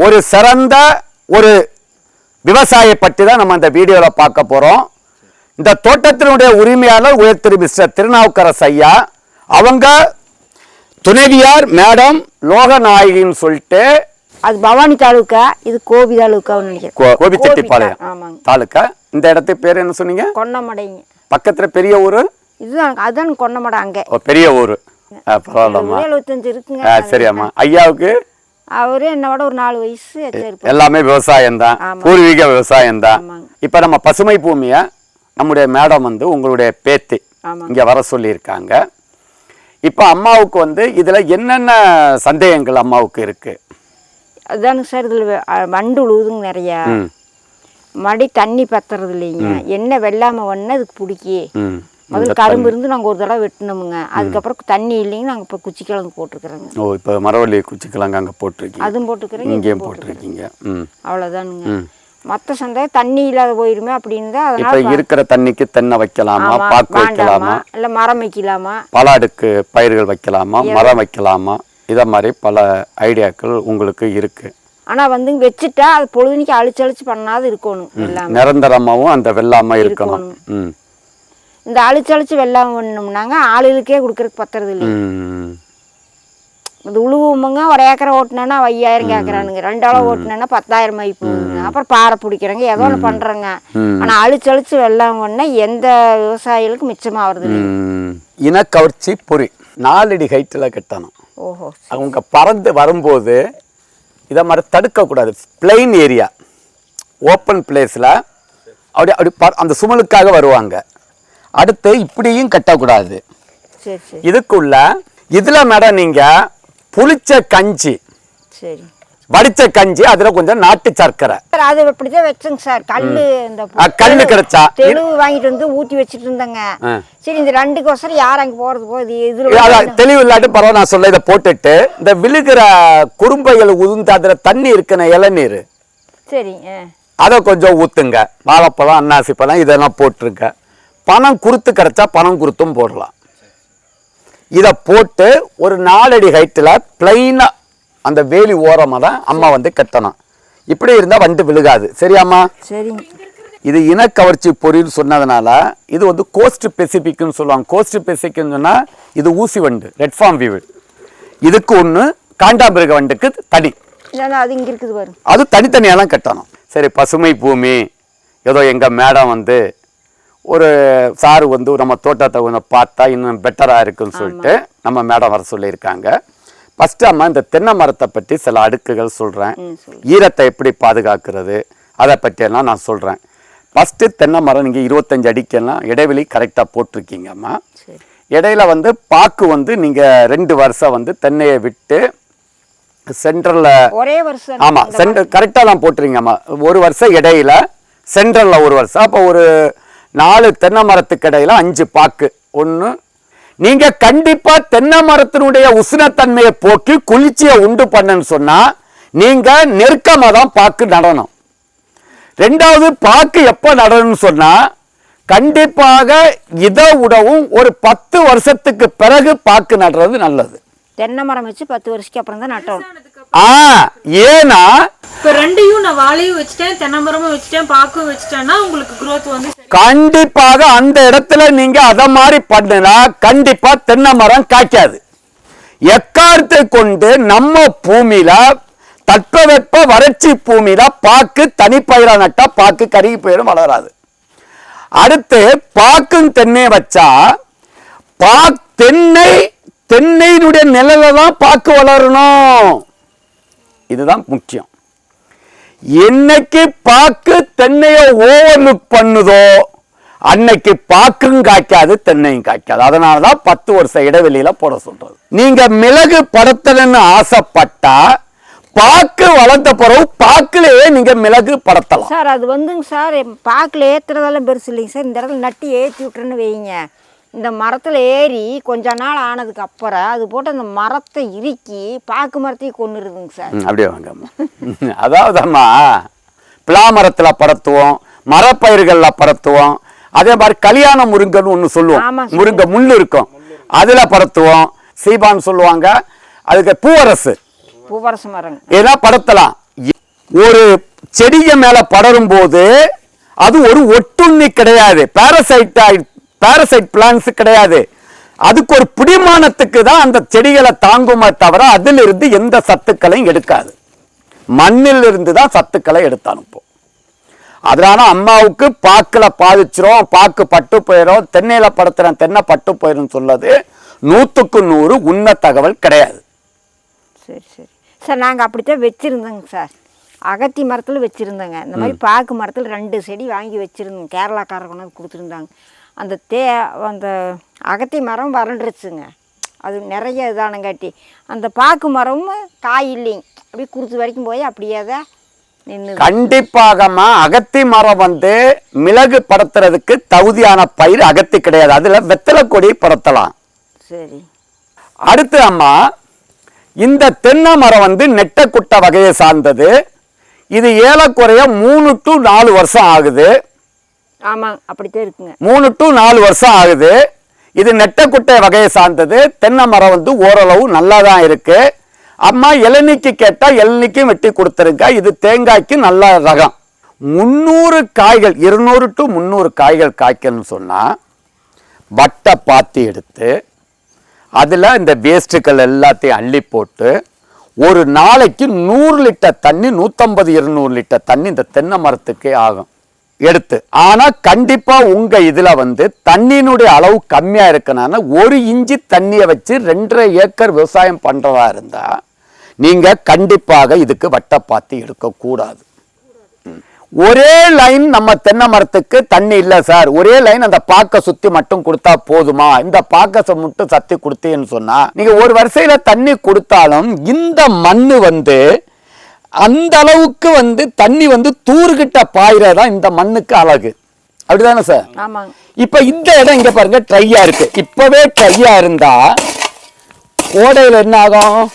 ஒரு சிறந்த ஒரு விவசாய பற்றி தான் நம்ம இந்த வீடியோவில் பார்க்க போகிறோம் இந்த தோட்டத்தினுடைய உரிமையாளர் உயர் திரு மிஸ்டர் திருநாவுக்கரசு ஐயா அவங்க துணைவியார் மேடம் லோகநாயகின்னு சொல்லிட்டு அது பவானி தாலுக்கா இது கோபி தாலுக்கான்னு நினைக்கிறேன். கோபி, ஆமாங்க. தாலுக்கா இந்த இடத்து பேர் என்ன சொன்னீங்க? கொன்னமடைங்க. பக்கத்தில் பெரிய ஊர்? இதுதான் அதுதான் கொன்னமடை அங்கே. பெரிய ஊர். பரவாயில்லம்மா. சரியாம்மா ஐயாவுக்கு? அவரு என்னோட ஒரு நாலு வயசு எல்லாமே விவசாயம் தான். பூர்வீக விவசாயம் தான். இப்போ நம்ம பசுமை பூமியை நம்முடைய மேடம் வந்து உங்களுடைய பேத்தி. இங்கே வர சொல்லியிருக்காங்க. இப்போ அம்மாவுக்கு வந்து இதில் என்னென்ன சந்தேகங்கள் அம்மாவுக்கு இருக்கு? அதுதானுங்க சார் இதில் வண்டு உழுவுதுங்க நிறையா. மடி தண்ணி பத்துறது இல்லைங்க. என்ன வெள்ளாமை ஒன்று அதுக்கு பிடிக்கி. முதல்ல கரும்பு இருந்து நாங்கள் ஒரு தடவை வெட்டினோமுங்க. அதுக்கப்புறம் தண்ணி இல்லைங்க நாங்கள் இப்போ குச்சிக்கிழங்கு போட்டிருக்கிறோங்க ஓ இப்போ மரவள்ளி குச்சிக்கிழங்கு அங்கே போட்டிருக்கீங்க. அதுவும் போட்டுக்கிறேங்க இங்கேயும் போட்டிருக்கீங்க. ம். அவ்வளோதானுங்க மற்ற சந்தேகம் தண்ணி இல்லாத போயிருமே அப்படின்னு தான் அதனால இருக்கிற தண்ணிக்கு தென்னை வைக்கலாமா பாக்கு வைக்கலாமா? இல்லை மரம் வைக்கலாமா? பல அடுக்கு பயிர்கள் வைக்கலாமா மரம் வைக்கலாமா? இதை மாதிரி பல ஐடியாக்கள் உங்களுக்கு இருக்கு. ஆனால் வந்து வச்சுட்டா அது பொழுதுனிக்கு அழிச்சு அழிச்சு பண்ணாது இருக்கணும் எல்லாம். நிரந்தரமாவும் அந்த வெள்ளாமை இருக்கணும். ம். இந்த அழிச்சு அழிச்சு வெள்ளாமை பண்ணோம்னாங்க ஆளுகளுக்கே கொடுக்கறதுக்கு பத்துறது இல்லை இந்த உழுவுமுங்க ஒரு ஏக்கரை ஓட்டுனா ஐயாயிரம் கேட்குறானுங்க ரெண்டு அளவு ஓட்டுனா பத்தாயிரம் ஆகி போகுதுங்க அப்புறம் பாறை பிடிக்கிறாங்க ஏதோ ஒன்று பண்ணுறாங்க. ஆனால் அழிச்சு அழிச்சு வெள்ளாமை பண்ணா எந்த விவசாயிகளுக்கும் மிச்சமாகிறது. இனக்கவர்ச்சி பொறி. நாலடி ஹைட்டில் கட்டணும். ஓஹோ. அவங்க பறந்து வரும்போது இதை மாதிரி தடுக்கக்கூடாது. பிளெயின் ஏரியா ஓப்பன் பிளேஸில் அப்படி அப்படி அந்த சுமலுக்காக வருவாங்க. அடுத்து இப்படியும் கட்டக்கூடாது. இதுக்குள்ள இதில் மேடம் நீங்கள் புளிச்ச கஞ்சி சரி. வடிச்ச கஞ்சி அதில் கொஞ்சம் நாட்டு சர்க்கரை. சார் அது இப்படிதான் வச்சேங்க சார். கல்லு இந்த கல்லு கிடைச்சா? தெளிவு வாங்கிட்டு வந்து ஊற்றி வச்சுட்டு இருந்தேங்க. சரி இந்த ரெண்டுக்கோசரம் யார் அங்கே போகிறது போகுது இதில் தெளிவு இல்லாட்டி பரவாயில்ல நான் சொல்ல இதை போட்டுட்டு இந்த விழுகிற குறும்பைகள் உதிர்ந்து அதில் தண்ணி இருக்குன இளநீர். சரி அதை கொஞ்சம் ஊற்றுங்க வாழைப்பழம் அன்னாசி பழம் இதெல்லாம் போட்டுருங்க. பணம் குருத்து கிடைச்சா பணம் குருத்தும் போடலாம். இதை போட்டு ஒரு நாலடி ஹைட்டில் பிளைனாக அந்த வேலி ஓரமாக தான் அம்மா வந்து கட்டணும். இப்படி இருந்தால் வண்டு விழுகாது. சரியாம்மா? சரிங்க இது இனக்கவர்ச்சி பொறின்னு சொன்னதுனால இது வந்து கோஸ்ட் பெசிபிக்னு சொல்லுவாங்க. கோஸ்ட் பெசிபிக்னு சொன்னால் இது ஊசி வண்டு ரெட் ஃபார்ம் வீவு இதுக்கு ஒன்று காண்டாமிருக வண்டுக்கு தனி அது இங்கே இருக்குது அது தனித்தனியாலாம் கட்டணும். சரி பசுமை பூமி. ஏதோ எங்கள் மேடம் வந்து ஒரு சாரு வந்து நம்ம தோட்டத்தை கொஞ்சம் பார்த்தா இன்னும் பெட்டராக இருக்குன்னு சொல்லிட்டு நம்ம மேடம் வர சொல்லியிருக்காங்க. ஃபஸ்ட்டு அம்மா இந்த தென்னை மரத்தை பற்றி சில அடுக்குகள் சொல்கிறேன் ஈரத்தை எப்படி பாதுகாக்கிறது? அதை பற்றியெல்லாம் நான் சொல்கிறேன் ஃபஸ்ட்டு தென்னை மரம் நீங்கள் இருபத்தஞ்சு அடிக்கெல்லாம் இடைவெளி கரெக்டாக போட்டிருக்கீங்கம்மா இடையில வந்து பாக்கு வந்து நீங்கள் ரெண்டு வருஷம் வந்து தென்னையை விட்டு சென்ட்ரலில் ஒரே வருஷம் ஆமா சென்டர் கரெக்டாக தான் போட்டுறீங்கம்மா ஒரு வருஷம் இடையில சென்ட்ரல்ல ஒரு வருஷம். அப்போ ஒரு நாலு தென்னை மரத்துக்கு இடையில அஞ்சு பாக்கு. ஒன்று நீங்க கண்டிப்பா தென்னை மரத்தினுடைய உஷ்ணத்தன்மையை போக்கி குளிர்ச்சியை உண்டு பண்ணன்னு சொன்னா நீங்க நெருக்கமாக தான் பாக்கு நடணும். ரெண்டாவது பாக்கு எப்போ நடணும்னு சொன்னா கண்டிப்பாக இதை விடவும் ஒரு பத்து வருஷத்துக்கு பிறகு பாக்கு நடுறது நல்லது. தென்னை மரம் வச்சு பத்து வருஷத்துக்கு அப்புறம் தான் நட்டோம் ஆ ஏன்னா இப்ப ரெண்டையும் நான் வாழையும் வச்சுட்டேன் தென்னமரமும் வச்சுட்டேன் பாக்கும் வச்சுட்டேன்னா உங்களுக்கு growth வந்து. கண்டிப்பாக அந்த இடத்துல நீங்க அத மாதிரி பண்ணுனா கண்டிப்பா தென்னை மரம் காய்க்காது. எக்காரத்தை கொண்டு நம்ம பூமியில தட்பவெப்ப வறட்சி பூமியில பாக்கு தனிப்பயிரா நட்டா பாக்கு கருகி போயிடும் வளராது. அடுத்து பாக்கும் தென்னை வச்சா பா தென்னை தென்னையினுடைய நிழல தான் பாக்கு வளரணும். இதுதான் முக்கியம். என்னைக்கு பாக்கு தென்னையை ஓவர்லுக் பண்ணுதோ அன்னைக்கு பாக்கும் காய்க்காது தென்னையும் காய்க்காது. அதனால தான் பத்து வருஷ இடைவெளியில போட சொல்றது. நீங்க மிளகு படத்தணும்னு ஆசைப்பட்டா பாக்கு வளர்த்த பிறகு பாக்குலயே நீங்க மிளகு படத்தலாம். சார் அது வந்துங்க சார் பாக்கில் ஏத்துறதெல்லாம் பெருசு இல்லைங்க சார். இந்த இடத்துல நட்டு ஏற்றி விட்டுறேன்னு வைங்க. இந்த மரத்தில் ஏறி கொஞ்ச நாள் ஆனதுக்கு அப்புறம் அது போட்டு அந்த மரத்தை இறுக்கி பாக்கு மரத்தையும் கொண்டுருதுங்க சார். அப்படியே வாங்கம்மா அதாவதம்மா பிளாமரத்தில் படத்துவோம் மரப்பயிர்களில் படத்துவோம் அதே மாதிரி கல்யாண முருங்கன்னு ஒன்று சொல்லுவோம். முருங்கை முள் இருக்கும். அதில் படத்துவோம் சீபான்னு சொல்லுவாங்க. அதுக்கு பூவரசு. பூவரச மரங்க இதெல்லாம் படத்தலாம். ஒரு செடிய மேல படரும் போது அது ஒரு ஒட்டுண்ணி கிடையாது. பாரசைட் பாரசைட் பிளான்ஸ் கிடையாது. அதுக்கு ஒரு பிடிமானத்துக்கு தான் அந்த செடிகளை தாங்குமே தவிர அதிலிருந்து எந்த சத்துக்களையும் எடுக்காது. மண்ணில் இருந்து தான் சத்துக்களை எடுத்து அனுப்பும் அதனால அம்மாவுக்கு பாக்குல பாதிச்சிரும் பாக்கு பட்டு போயிடும் தென்னையில படுத்துறேன் தென்னை பட்டு போயிடும் சொல்லது நூத்துக்கு நூறு உண்மை தகவல் கிடையாது. சரி சரி. சார் நாங்கள் அப்படித்தான் வச்சுருந்தோங்க சார். அகத்தி மரத்தில் வச்சுருந்தோங்க. இந்த மாதிரி பாக்கு மரத்தில் ரெண்டு செடி வாங்கி வச்சுருந்தோங்க கேரளாக்காரர் கொண்டு வந்து கொடுத்துருந்தாங்க. அந்த தே அந்த அகத்தி மரம் வறண்டுருச்சுங்க. அது நிறைய இதானங்காட்டி அந்த பாக்கு மரமும் காய் இல்லைங்க. அப்படியே குருத்து வரைக்கும் போய் அப்படியே தான் நின்று கண்டிப்பாகமா அகத்தி மரம் வந்து மிளகு படத்துறதுக்கு தகுதியான பயிர் அகத்தி கிடையாது. அதுல வெத்தலை கொடி படத்தலாம். சரி. அடுத்து அம்மா இந்த தென்னை மரம் வந்து நெட்டக்குட்டை வகையை சார்ந்தது. இது ஏலக்குறைய மூணு டு நாலு வருஷம் ஆகுது. ஆமாங்க அப்படித்தான் இருக்குங்க. மூணு டு நாலு வருஷம் ஆகுது. இது நெட்டக்குட்டை வகையை சார்ந்தது. தென்னை மரம் வந்து ஓரளவு நல்லா தான் இருக்கு. அம்மா இளநீக்கு கேட்டால் இளநீக்கும் வெட்டி கொடுத்துருங்க இது தேங்காய்க்கு நல்ல ரகம். முந்நூறு காய்கள் இருநூறு டு முந்நூறு காய்கள் காய்க்கணும்னு சொன்னால் வட்டை பாத்தி எடுத்து அதில் இந்த வேஸ்ட்டுகள் எல்லாத்தையும் அள்ளி போட்டு ஒரு நாளைக்கு நூறு லிட்டர் தண்ணி நூற்றம்பது இருநூறு லிட்டர் தண்ணி இந்த தென்னை மரத்துக்கே ஆகும். எடுத்து. ஆனால் கண்டிப்பாக உங்கள் இதில் வந்து தண்ணியினுடைய அளவு கம்மியாக இருக்கனால ஒரு இஞ்சி தண்ணியை வச்சு ரெண்டரை ஏக்கர் விவசாயம் பண்ணுறதா இருந்தால் நீங்கள் கண்டிப்பாக இதுக்கு வட்டப்பாத்தி எடுக்கக்கூடாது ஒரே லைன் நம்ம தென்னை மரத்துக்கு தண்ணி இல்லை சார். ஒரே லைன் அந்த பாக்க சுத்தி மட்டும் கொடுத்தா போதுமா? இந்த பாக்க மட்டும் சத்தி கொடுத்தேன்னு சொன்னா நீங்க ஒரு வரிசையில தண்ணி கொடுத்தாலும் இந்த மண்ணு வந்து அந்த அளவுக்கு வந்து தண்ணி வந்து தூர்கிட்ட பாயிரதான் இந்த மண்ணுக்கு அழகு. அப்படிதானே சார்? இப்ப இந்த இடம் இங்க பாருங்க ட்ரையா இருக்கு. இப்பவே ட்ரையா இருந்தா கோடையில என்ன ஆகும்?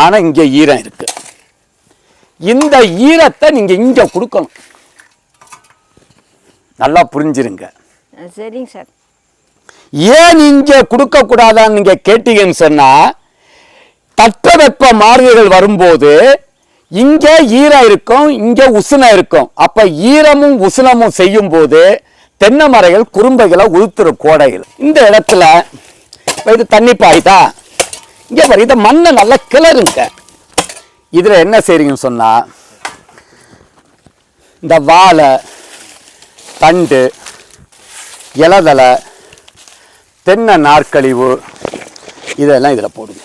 ஆனா இங்க ஈரம் இருக்கு. இந்த ஈரத்தை நீங்க இங்க கொடுக்கணும். நல்லா புரிஞ்சிருங்க. சரிங்க சார். ஏன் இங்க கொடுக்க கூடாதான்னு நீங்க கேட்டீங்கன்னு சொன்னா தட்பவெப்ப மாறுதல்கள் வரும்போது இங்கே ஈரம் இருக்கும் இங்கே உசுனம் இருக்கும். அப்போ ஈரமும் உசுனமும் செய்யும் போது தென்னை மரைகள் குறும்பைகளை உளுத்துரும் கோடையில் இந்த இடத்துல இது தண்ணி பாய்தா? இங்கே பாரு இதை மண்ணை நல்லா கிளறுங்க. இதில் என்ன செய்றீங்கன்னு சொன்னால் இந்த வாழை தண்டு இலதலை தென்னை நாற்கழிவு இதெல்லாம் இதில் போடுங்க.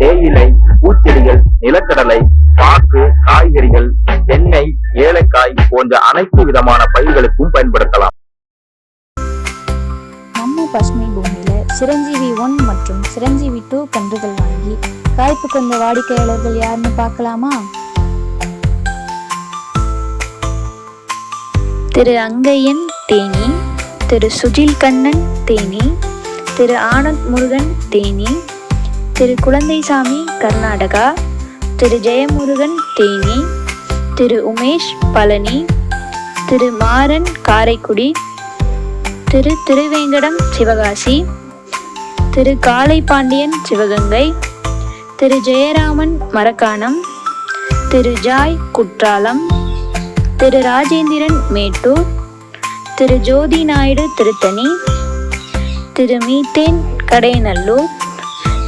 தேயிலை பூச்செடிகள் நிலக்கடலை பாக்கு காய்கறிகள் தென்னை ஏலக்காய் போன்ற அனைத்து விதமான பயிர்களுக்கும் பயன்படுத்தலாம். நம்ம பசுமை பூமியில சிரஞ்சீவி ஒன் மற்றும் சிரஞ்சீவி டூ கன்றுகள் வாங்கி காய்ப்பு கொண்ட வாடிக்கையாளர்கள் யாருன்னு பார்க்கலாமா? திரு அங்கையன் தேனி திரு சுஜில் கண்ணன் தேனி திரு ஆனந்த் முருகன் தேனி திரு குழந்தைசாமி கர்நாடகா. திரு ஜெயமுருகன் தேனி. திரு உமேஷ் பழனி. திரு மாறன் காரைக்குடி. திரு திருவேங்கடம் சிவகாசி. திரு காளை பாண்டியன் சிவகங்கை. திரு ஜெயராமன் மரக்காணம். திரு ஜாய் குற்றாலம். திரு ராஜேந்திரன் மேட்டூர். திரு ஜோதி நாயுடு திருத்தணி. திரு மீத்தேன் கடையநல்லூர்.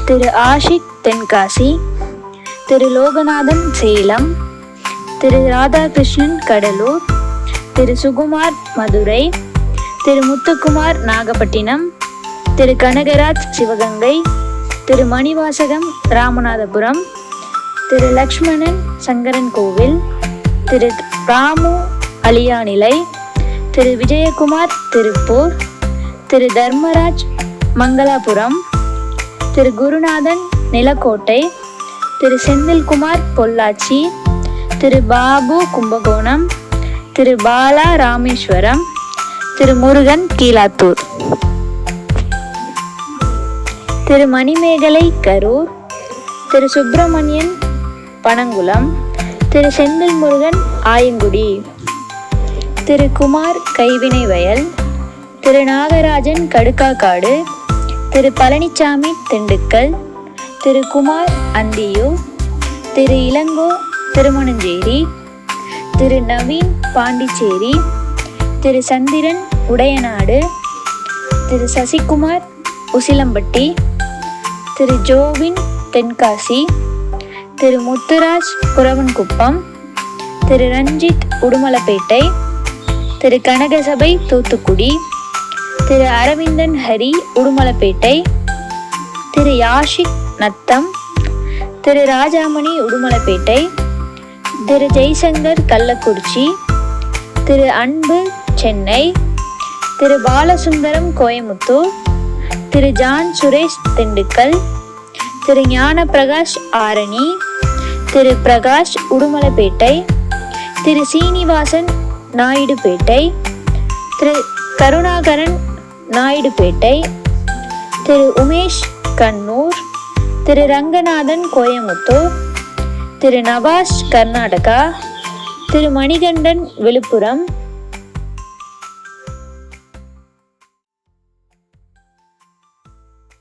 திரு ஆஷிக் தென்காசி திரு லோகநாதன் சேலம் திரு ராதாகிருஷ்ணன் கடலூர் திரு சுகுமார் மதுரை திரு முத்துக்குமார் நாகப்பட்டினம் திரு கனகராஜ் சிவகங்கை திரு மணிவாசகம் ராமநாதபுரம் திரு லக்ஷ்மணன் சங்கரன் கோவில் திரு ராமு அலியானிலை திரு விஜயகுமார் திருப்பூர் திரு தர்மராஜ் மங்களாபுரம் திரு குருநாதன் நிலக்கோட்டை திரு செந்தில்குமார் பொள்ளாச்சி திரு பாபு கும்பகோணம் திரு பாலா ராமேஸ்வரம் திரு முருகன் கீழாத்தூர். திரு மணிமேகலை கரூர் திரு சுப்பிரமணியன் பனங்குளம் திரு செந்தில் முருகன் ஆயங்குடி திரு குமார் கைவினை வயல் திரு நாகராஜன் கடுக்காக்காடு திரு பழனிச்சாமி திண்டுக்கல் திரு குமார் அந்தியூர் திரு இளங்கோ திருமணஞ்சேரி திரு நவீன் பாண்டிச்சேரி திரு சந்திரன் உடையநாடு திரு சசிகுமார் உசிலம்பட்டி திரு ஜோவின் தென்காசி திரு முத்துராஜ் குரவன்குப்பம் திரு ரஞ்சித் உடுமலப்பேட்டை திரு கனகசபை தூத்துக்குடி திரு அரவிந்தன் ஹரி உடுமலப்பேட்டை திரு யாஷிக் நத்தம் திரு ராஜாமணி உடுமலப்பேட்டை திரு ஜெய்சங்கர் கள்ளக்குறிச்சி திரு அன்பு சென்னை திரு பாலசுந்தரம் கோயமுத்தூர் திரு ஜான் சுரேஷ் திண்டுக்கல் திரு ஞான பிரகாஷ் ஆரணி திரு பிரகாஷ் உடுமலைப்பேட்டை திரு சீனிவாசன் நாயுடுபேட்டை திரு கருணாகரன் நாயுடுபேட்டை திரு உமேஷ் கண்ணூர் திரு ரங்கநாதன் கோயமுத்தூர் திரு நவாஸ் கர்நாடகா திரு மணிகண்டன் விழுப்புரம்